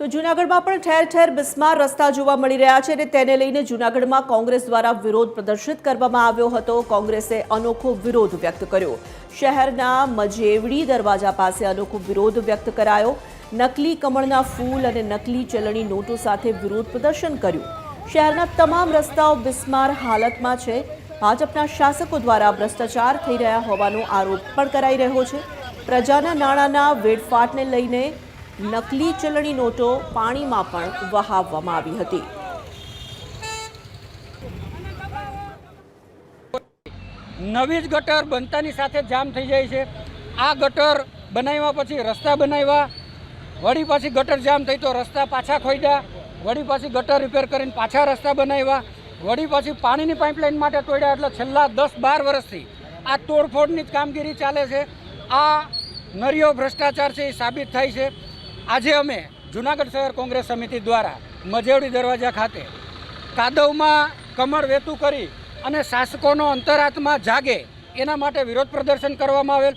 તો જૂનાગઢમાં પણ ઠેર ઠેર બિસ્માર રસ્તા જોવા મળી રહ્યા છે અને તેને લઈને જૂનાગઢમાં કોંગ્રેસ દ્વારા વિરોધ પ્રદર્શિત કરવામાં આવ્યો હતો. કોંગ્રેસે અનોખો વિરોધ વ્યક્ત કર્યો. શહેરના મજેવડી દરવાજા પાસે અનોખો વિરોધ વ્યક્ત કરાયો. નકલી કમળના ફૂલ અને નકલી ચલણી નોટો સાથે વિરોધ પ્રદર્શન કર્યું. શહેરના તમામ રસ્તાઓ બિસ્માર હાલતમાં છે. ભાજપના શાસકો દ્વારા ભ્રષ્ટાચાર થઈ રહ્યા હોવાનો આરોપ પણ કરાઈ રહ્યો છે. પ્રજાના નાણાંના વેડફાટને લઈને નકલી ચલણી નોટો પાણીમાં પણ વહાવવામાં આવી હતી. નવી જ ગટર બનતાની સાથે જામ થઈ જાય છે. આ ગટર બનાવ્યા પછી રસ્તા બનાવ્યા. વળી પાછી ગટર જામ થઈ તો રસ્તા પાછા ખોઈડ્યા વળી પાછી ગટર રિપેર કરીને પાછા રસ્તા બનાવ્યા. વળી પાછી પાણીની પાઇપલાઇન માટે તોડ્યા એટલે છેલ્લા દસ બાર વર્ષથી આ તોડફોડની જ કામગીરી ચાલે છે. આ નરિયો ભ્રષ્ટાચાર છે એ સાબિત થાય છે. આજે અમે જુનાગઢ શહેર કોંગ્રેસ સમિતિ દ્વારા મજેવડી દરવાજા ખાતે કાદવમાં કમળ વેતું કરી અને શાસકોનો અંતરાત્મા જાગે એના માટે વિરોધ પ્રદર્શન કરવામાં આવેલ.